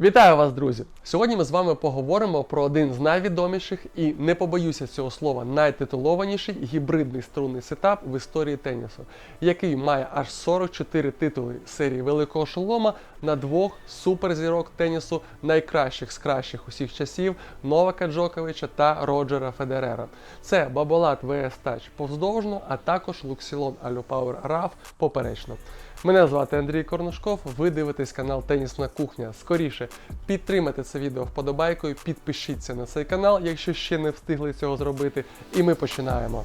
Вітаю вас, друзі! Сьогодні ми з вами поговоримо про один з найвідоміших і не побоюся цього слова найтитулованіший гібридний струнний сетап в історії тенісу, який має аж 44 титули серії Великого Шолома на двох суперзірок тенісу найкращих з кращих усіх часів Новака Джоковича та Роджера Федерера. Це Баболат VS Touch повздовжно, а також Луксілон Алюпауер RAF поперечно. Мене звати Андрій Корнушков. Ви дивитесь канал Тенісна кухня. Скоріше підтримайте це відео вподобайкою, підпишіться на цей канал, якщо ще не встигли цього зробити. І ми починаємо.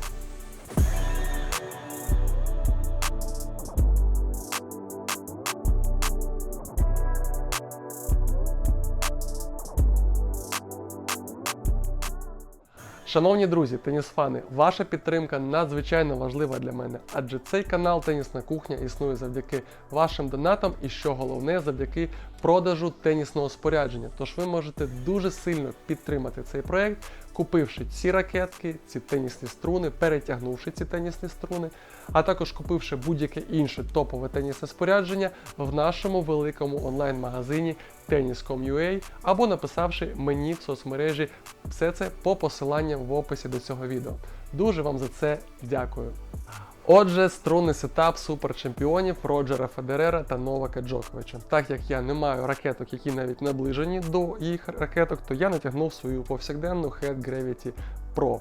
Шановні друзі, тенісфани, ваша підтримка надзвичайно важлива для мене, адже цей канал Тенісна кухня існує завдяки вашим донатам і, що головне, завдяки продажу тенісного спорядження. Тож ви можете дуже сильно підтримати цей проект, купивши ці ракетки, ці тенісні струни, перетягнувши ці тенісні струни, а також купивши будь-яке інше топове тенісне спорядження в нашому великому онлайн-магазині Tennis.com.ua або написавши мені в соцмережі все це по посиланням в описі до цього відео. Дуже вам за це дякую. Отже, струнний сетап суперчемпіонів Роджера Федерера та Новака Джоковича. Так як я не маю ракеток, які навіть наближені до їх ракеток, то я натягнув свою повсякденну Head Gravity Pro.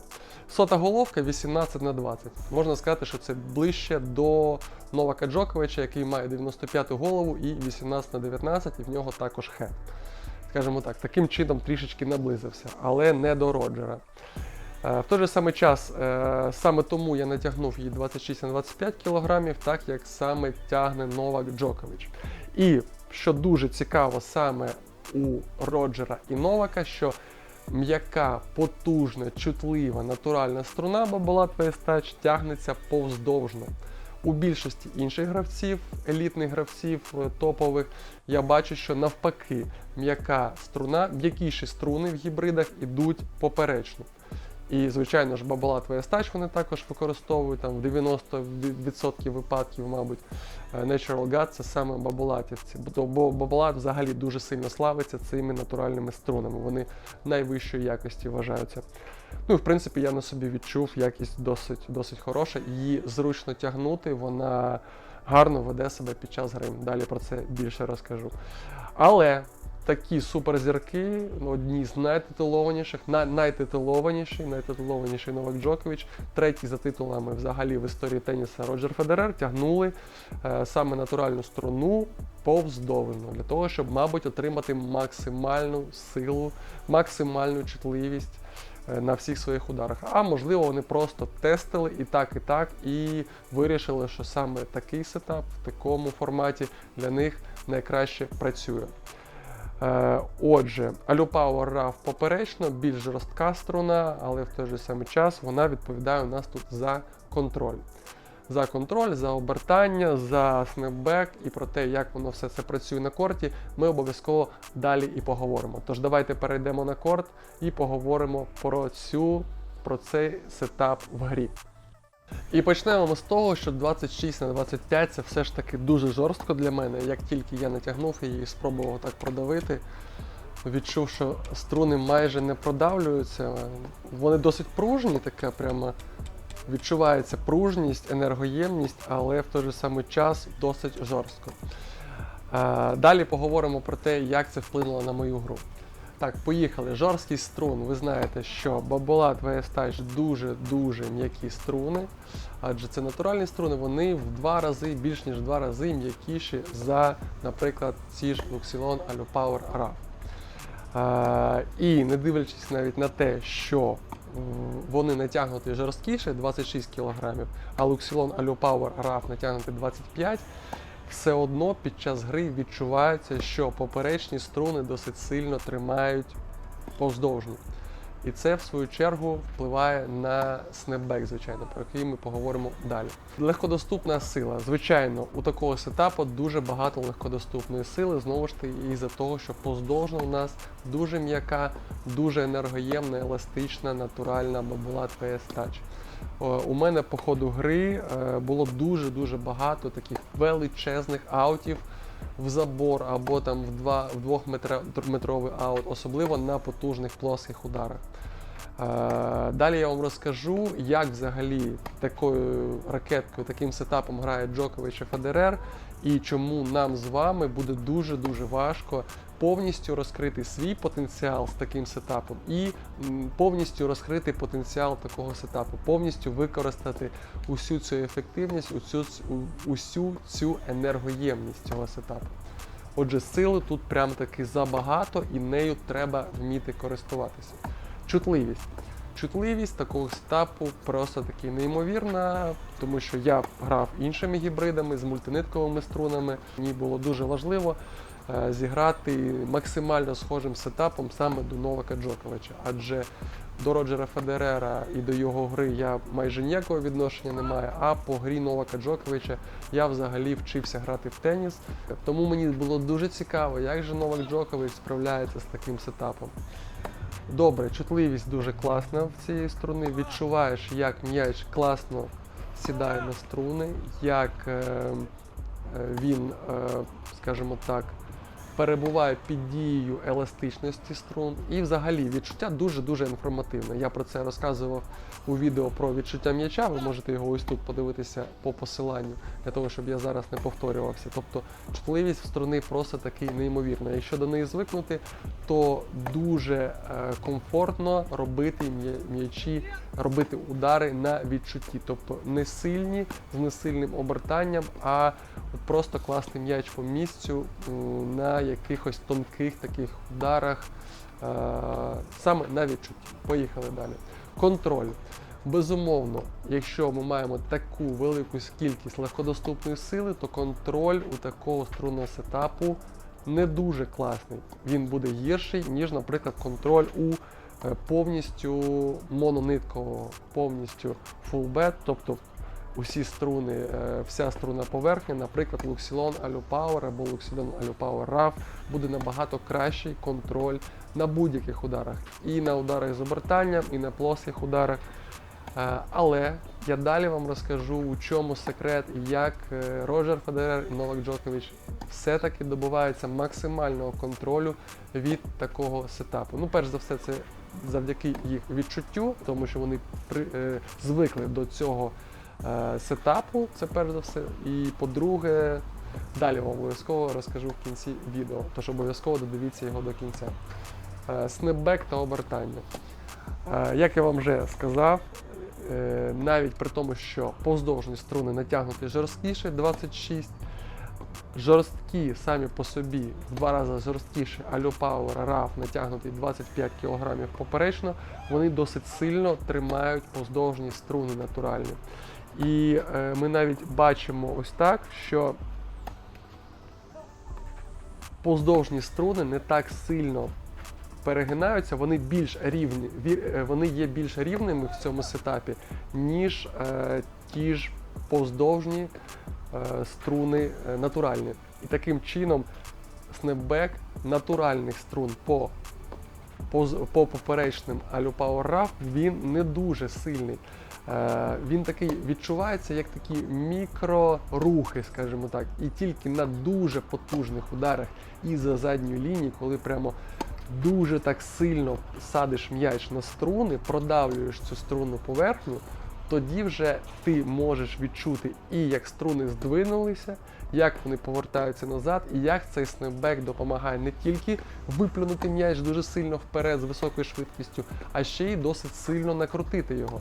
Сота головка 18 на 20. Можна сказати, що це ближче до Новака Джоковича, який має 95-ту голову і 18 на 19, і в нього також Head. Скажімо так, таким чином трішечки наблизився, але не до Роджера. Е, В той же самий час, е, саме тому я натягнув її 26 на 25 кг, так як саме тягне Новак Джокович. І що дуже цікаво саме у Роджера і Новака, що м'яка, потужна, чутлива, натуральна струна Babolat VS тягнеться повздовжно. У більшості інших гравців, елітних гравців е, топових, я бачу, що навпаки, м'яка струна, м'якіші струни в гібридах ідуть поперечно. І, звичайно ж, Babolat VS Touch вони також використовують там в 90% випадків, мабуть, е, Natural God це саме бабулатівці. Бо Babolat взагалі дуже сильно славиться цими натуральними струнами. Вони найвищої якості вважаються. Ну, і, в принципі, я на собі відчув якість досить, досить хороша. Її зручно тягнути, вона гарно веде себе під час гри. Далі про це більше розкажу. Але такі суперзірки, ну, одні з найтитулованіших, на, найтитулованіший, найтитулованіший Новак Джокович, третій за титулами взагалі в історії теніса Роджер Федерер тягнули е, саме натуральну струну повздовжно для того, щоб, мабуть, отримати максимальну силу, максимальну чутливість е, на всіх своїх ударах. А можливо, вони просто тестили і так, і так, і вирішили, що саме такий сетап в такому форматі для них найкраще працює. Е, Отже, Alupauer RAV поперечно, більш жорстка струна, але в той же самий час вона відповідає у нас тут за контроль. За контроль, за обертання, за снепбек і про те, як воно все це працює на корті, ми обов'язково далі і поговоримо. Тож давайте перейдемо на корт і поговоримо про цю про цей сетап в грі. І почнемо ми з того, що 26 на 25 це все ж таки дуже жорстко для мене. Як тільки я натягнув її і спробував так продавити, відчув, що струни майже не продавлюються. Вони досить пружні, така прямо відчувається пружність, енергоємність, але в той же самий час досить жорстко. Е, Далі поговоримо про те, як це вплинуло на мою гру. Так, поїхали. Жорсткість струн. Ви знаєте, що VS Touch дуже-дуже м'які струни, адже це натуральні струни, вони в два рази, більш ніж в два рази м'якіші за, наприклад, ці ж Luxilon Alupower RAV. Е, і не дивлячись навіть на те, що вони натягнуті жорсткіше 26 кг, а Luxilon Alupower RAV натягнутий 25 все одно під час гри відчувається, що поперечні струни досить сильно тримають повздовжні. І це, в свою чергу, впливає на снепбек, звичайно, про який ми поговоримо далі. Легкодоступна сила. Звичайно, у такого сетапу дуже багато легкодоступної сили, знову ж таки, із-за того, що повздовжно у нас дуже м'яка, дуже енергоємна, еластична, натуральна Babolat PS Touch. О, У мене по ходу гри е, було дуже-дуже багато таких величезних аутів в забор або там в, два, в двохметровий аут, особливо на потужних плоских ударах. Е, Далі я вам розкажу, як взагалі такою ракеткою, таким сетапом грає Джокович і Федерер, і чому нам з вами буде дуже-дуже важко повністю розкрити свій потенціал з таким сетапом і повністю розкрити потенціал такого сетапу, повністю використати усю цю ефективність, усю, усю цю енергоємність цього сетапу. Отже, сили тут прям таки забагато і нею треба вміти користуватися. Чутливість. Чутливість такого сетапу просто таки неймовірна, тому що я грав іншими гібридами з мультинитковими струнами. Мені було дуже важливо е, зіграти максимально схожим сетапом саме до Новака Джоковича. Адже до Роджера Федерера і до його гри я майже ніякого відношення не маю, а по грі Новака Джоковича я взагалі вчився грати в теніс. Тому мені було дуже цікаво, як же Новак Джокович справляється з таким сетапом. Добре, чутливість дуже класна в цієї струни. Відчуваєш, як м'яч класно сідає на струни, як е, е, він, е, скажімо так, перебуває під дією еластичності струн. І взагалі відчуття дуже-дуже інформативне. Я про це розказував у відео про відчуття м'яча. Ви можете його ось тут подивитися по посиланню, для того, щоб я зараз не повторювався. Тобто чутливість в струни просто таки неймовірна. Якщо до неї звикнути, то дуже е, комфортно робити м'ячі, робити удари на відчутті, тобто не сильні з несильним обертанням, а просто класти м'яч по місцю на якихось тонких таких ударах, е, саме на відчутті. Поїхали далі. Контроль. Безумовно, якщо ми маємо таку велику кількість легкодоступної сили, то контроль у такого струнного сетапу не дуже класний. Він буде гірший, ніж, наприклад, контроль у е, повністю монониткового, повністю bed, тобто усі струни, е, вся струнна поверхня, наприклад, Luxilon Alu Power або Luxilon Alu Power RAV буде набагато кращий контроль на будь-яких ударах. І на ударах з обертанням, і на плоских ударах. Е, Але я далі вам розкажу, у чому секрет як е, Роджер Федерер і Новак Джокович все-таки добиваються максимального контролю від такого сетапу. Ну, перш за все, це завдяки їх відчуттю, тому що вони при, е, звикли до цього сетапу, це перш за все. І по-друге, далі вам обов'язково розкажу в кінці відео, тож обов'язково додивіться його до кінця. Е, Снепбек та обертання. Е, Як я вам вже сказав, е, навіть при тому, що повздовжні струни натягнуті жорсткіше 26, жорсткі самі по собі в два рази жорсткіше Allo Power RAF натягнутий 25 кг поперечно, вони досить сильно тримають повздовжні струни натуральні. І е, ми навіть бачимо ось так, що повздовжні струни не так сильно перегинаються, вони більш рівні, е, вони є більш рівними в цьому сетапі, ніж е, ті ж повздовжні е, струни е, натуральні. І таким чином снепбек натуральних струн по, по, по поперечним Power він не дуже сильний. Е, він такий відчувається як такі мікрорухи, скажімо так, і тільки на дуже потужних ударах і за задньої лінії, коли прямо дуже так сильно садиш м'яч на струни, продавлюєш цю струнну поверхню, тоді вже ти можеш відчути і як струни здвинулися, як вони повертаються назад, і як цей снепбек допомагає не тільки виплюнути м'яч дуже сильно вперед з високою швидкістю, а ще й досить сильно накрутити його.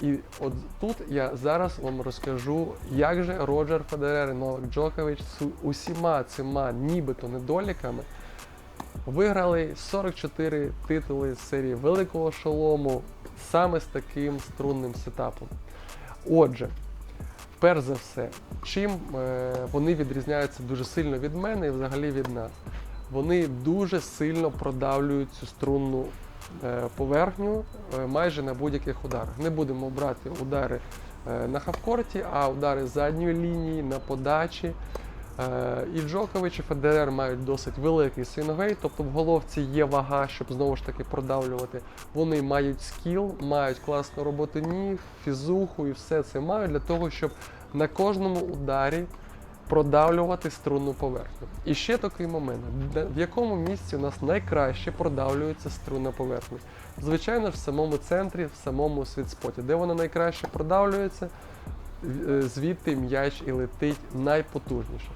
І от тут я зараз вам розкажу, як же Роджер Федерер і Новак Джокович з усіма цими нібито недоліками виграли 44 титули з серії Великого Шолому саме з таким струнним сетапом. Отже, перш за все, чим е, вони відрізняються дуже сильно від мене і взагалі від нас. Вони дуже сильно продавлюють цю струнну е, поверхню е, майже на будь-яких ударах. Не будемо брати удари на хавкорті, а удари задньої лінії, на подачі. Е, І Джокович і Федерер мають досить великий свінгвей, тобто в головці є вага, щоб знову ж таки продавлювати. Вони мають скіл, мають класну роботу ніг, фізуху і все це мають для того, щоб на кожному ударі продавлювати струнну поверхню. І ще такий момент, в якому місці у нас найкраще продавлюється струнна поверхня. Звичайно ж, в самому центрі, в самому світспоті, де вона найкраще продавлюється, звідти м'яч і летить найпотужніше.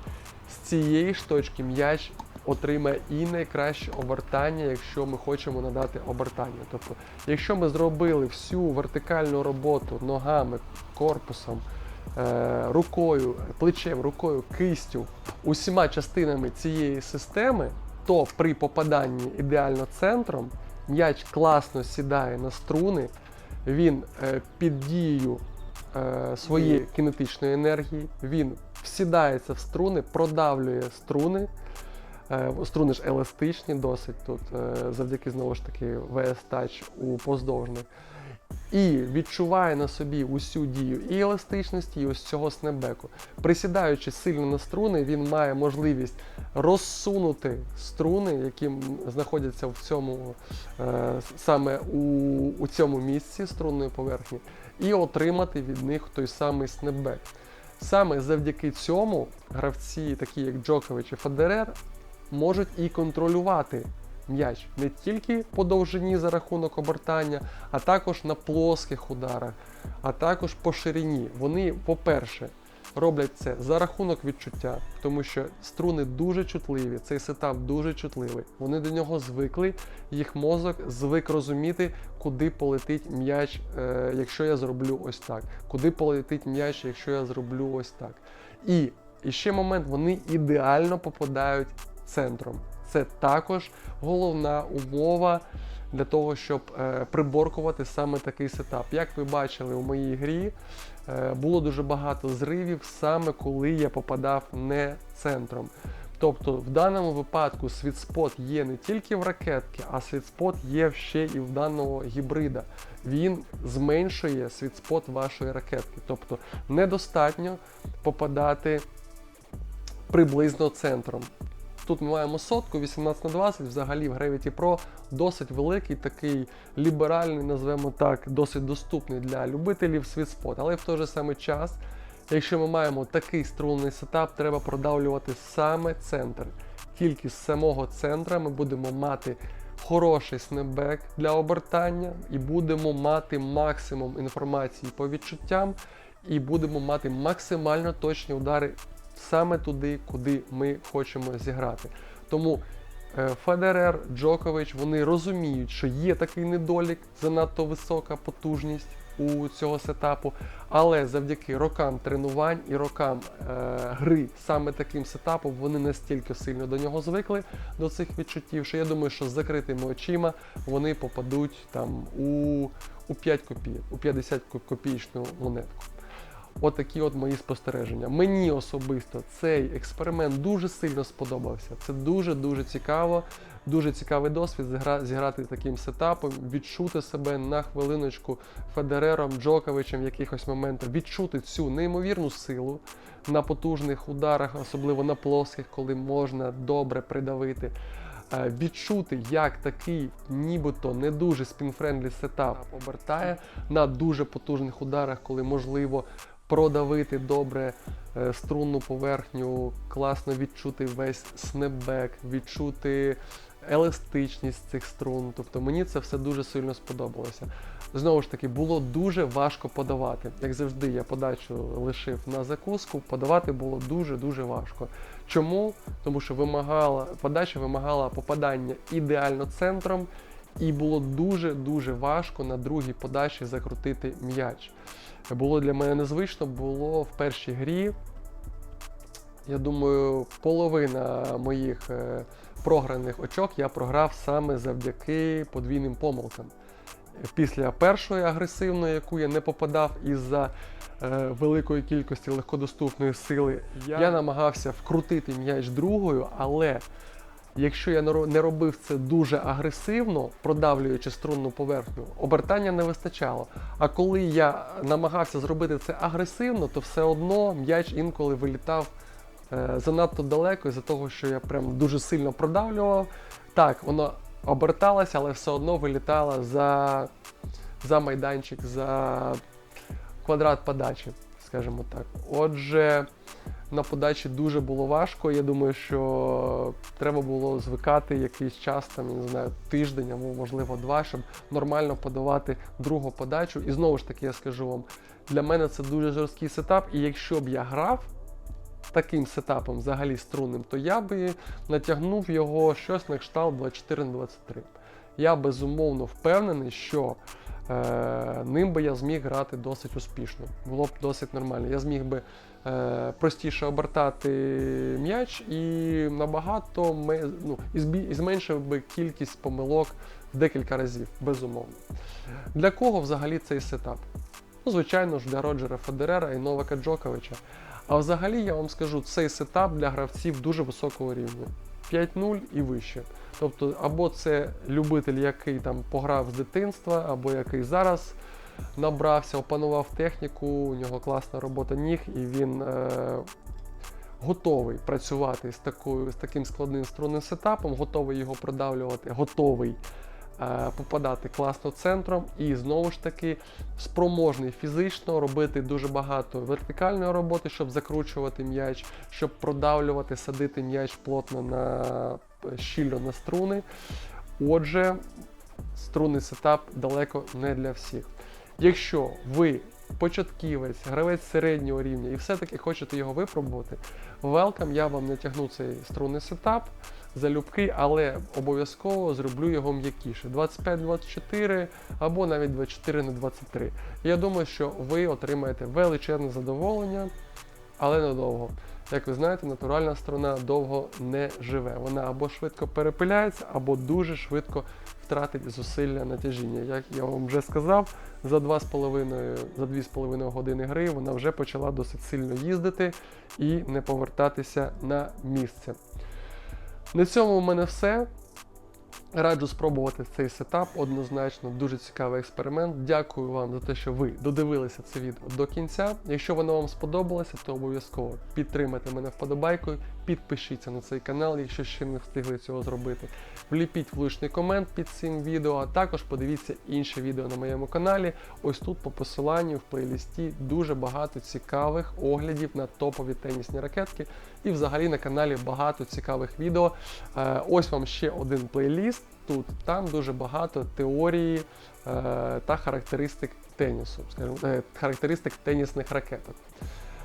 З цієї ж точки м'яч отримає і найкраще обертання, якщо ми хочемо надати обертання. Тобто, якщо ми зробили всю вертикальну роботу ногами, корпусом, е, рукою, плечем, рукою, кистю, усіма частинами цієї системи, то при попаданні ідеально центром м'яч класно сідає на струни, він е, під дією е, своєї кінетичної енергії, він всідається в струни, продавлює струни. Е, Струни ж еластичні досить тут, е, завдяки знову ж таки VS Touch у поздовжних. І відчуває на собі усю дію і еластичності, і ось цього снепбеку. Присідаючи сильно на струни, він має можливість розсунути струни, які знаходяться в цьому е, саме у, у цьому місці струнної поверхні, і отримати від них той самий снепбек. Саме завдяки цьому гравці, такі як Джокович і Федерер, можуть і контролювати м'яч не тільки по довжині за рахунок обертання, а також на плоских ударах, а також по ширині. Вони, по-перше, роблять це за рахунок відчуття, тому що струни дуже чутливі, цей сетап дуже чутливий. Вони до нього звикли, їх мозок звик розуміти, куди полетить м'яч, е, якщо я зроблю ось так, куди полетить м'яч, якщо я зроблю ось так. І, і ще момент, вони ідеально попадають центром. Це також головна умова для того, щоб е, приборкувати саме такий сетап. Як ви бачили у моїй грі, е, було дуже багато зривів саме коли я попадав не центром. Тобто в даному випадку світспот є не тільки в ракетки, а світспот є ще і в даного гібрида. Він зменшує світспот вашої ракетки. Тобто недостатньо попадати приблизно центром. Тут ми маємо сотку 18 на 20, взагалі в Gravity Pro досить великий, такий ліберальний, назвемо так, досить доступний для любителів світспот. Але в той же самий час, якщо ми маємо такий струнний сетап, треба продавлювати саме центр. Тільки з самого центра ми будемо мати хороший снепбек для обертання і будемо мати максимум інформації по відчуттям, і будемо мати максимально точні удари саме туди, куди ми хочемо зіграти. Тому е, Федерер, Джокович, вони розуміють, що є такий недолік, занадто висока потужність у цього сетапу, але завдяки рокам тренувань і рокам е, гри саме таким сетапом вони настільки сильно до нього звикли, до цих відчуттів, що я думаю, що з закритими очима вони попадуть там у, у 5 копійок, у 50 копійчну монетку. Отакі от мої спостереження. Мені особисто цей експеримент дуже сильно сподобався. Це дуже-дуже цікаво, дуже цікавий досвід зіграти таким сетапом, відчути себе на хвилиночку Федерером, Джоковичем в якихось моментах, відчути цю неймовірну силу на потужних ударах, особливо на плоских, коли можна добре придавити. Е, Відчути, як такий нібито не дуже спінфрендлі сетап обертає на дуже потужних ударах, коли можливо продавити добре е, струнну поверхню, класно відчути весь снепбек, відчути еластичність цих струн. Тобто мені це все дуже сильно сподобалося. Знову ж таки, було дуже важко подавати. Як завжди, я подачу лишив на закуску, подавати було дуже-дуже важко. Чому? Тому що вимагала, подача вимагала попадання ідеально центром, і було дуже-дуже важко на другій подачі закрутити м'яч. Було для мене незвично, було в першій грі. Я думаю, половина моїх е, програних очок я програв саме завдяки подвійним помилкам. Після першої агресивної, яку я не попадав із-за е, великої кількості легкодоступної сили, я, я намагався вкрутити м'яч другою, але якщо я не робив це дуже агресивно, продавлюючи струнну поверхню, обертання не вистачало. А коли я намагався зробити це агресивно, то все одно м'яч інколи вилітав е, занадто далеко із-за того, що я прям дуже сильно продавлював. Так, воно оберталося, але все одно вилітало за, за майданчик, за квадрат подачі, скажімо так. Отже, на подачі дуже було важко. Я думаю, що треба було звикати якийсь час, там, я не знаю, тиждень або можливо два, щоб нормально подавати другу подачу. І знову ж таки, я скажу вам, для мене це дуже жорсткий сетап, і якщо б я грав таким сетапом взагалі струнним, то я би натягнув його щось на кшталт 24 на 23. Я безумовно впевнений, що е, ним би я зміг грати досить успішно. Було б досить нормально. Я зміг би простіше обертати м'яч і набагато ну, і зменшив би кількість помилок в декілька разів, безумовно. Для кого взагалі цей сетап? Ну, звичайно ж, для Роджера Федерера і Новака Джоковича. А взагалі я вам скажу, цей сетап для гравців дуже високого рівня. 5-0 і вище. Тобто, або це любитель, який там пограв з дитинства, або який зараз набрався, опанував техніку, у нього класна робота ніг, і він е, готовий працювати з, такою, з таким складним струнним сетапом, готовий його продавлювати, готовий е, попадати класно центром і знову ж таки спроможний фізично робити дуже багато вертикальної роботи, щоб закручувати м'яч, щоб продавлювати, садити м'яч плотно на щільно на струни. Отже, струнний сетап далеко не для всіх. Якщо ви початківець, гравець середнього рівня і все-таки хочете його випробувати, welcome, я вам натягну цей струнний сетап залюбки, але обов'язково зроблю його м'якіше. 25-24 або навіть 24 на 23. Я думаю, що ви отримаєте величезне задоволення, але недовго. Як ви знаєте, натуральна сторона довго не живе. Вона або швидко перепиляється, або дуже швидко втратить зусилля натяжіння. Як я вам вже сказав, за 2,5 за 2,5 години гри вона вже почала досить сильно їздити і не повертатися на місце. На цьому в мене все. Раджу спробувати цей сетап. Однозначно, дуже цікавий експеримент. Дякую вам за те, що ви додивилися це відео до кінця. Якщо воно вам сподобалося, то обов'язково підтримайте мене вподобайкою, підпишіться на цей канал, якщо ще не встигли цього зробити. Вліпіть влучний комент під цим відео, а також подивіться інше відео на моєму каналі. Ось тут по посиланню в плейлісті дуже багато цікавих оглядів на топові тенісні ракетки. І взагалі на каналі багато цікавих відео. Е, Ось вам ще один плейліст. Тут там дуже багато теорії е, та характеристик тенісу, скажімо, е, характеристик тенісних ракеток.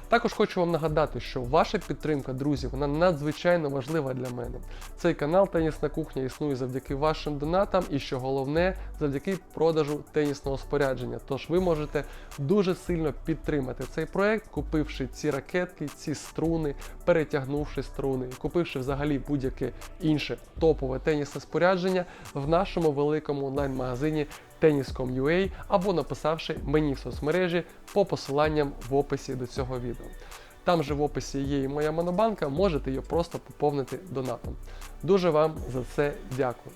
Також хочу вам нагадати, що ваша підтримка, друзі, вона надзвичайно важлива для мене. Цей канал Тенісна кухня існує завдяки вашим донатам і, що головне, завдяки продажу тенісного спорядження. Тож ви можете дуже сильно підтримати цей проект, купивши ці ракетки, ці струни, перетягнувши струни, купивши взагалі будь-яке інше топове тенісне спорядження в нашому великому онлайн-магазині Tennis.com.ua або написавши мені в соцмережі по посиланням в описі до цього відео. Там же в описі є і моя монобанка, можете її просто поповнити донатом. Дуже вам за це дякую.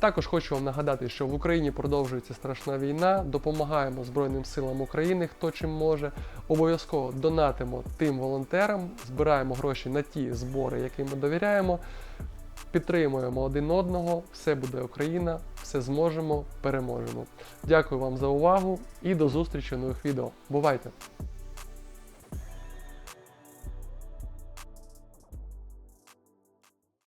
Також хочу вам нагадати, що в Україні продовжується страшна війна. Допомагаємо Збройним силам України, хто чим може. Обов'язково донатимо тим волонтерам, збираємо гроші на ті збори, яким ми довіряємо. Підтримуємо один одного, все буде Україна, все зможемо, переможемо. Дякую вам за увагу і до зустрічі в нових відео. Бувайте!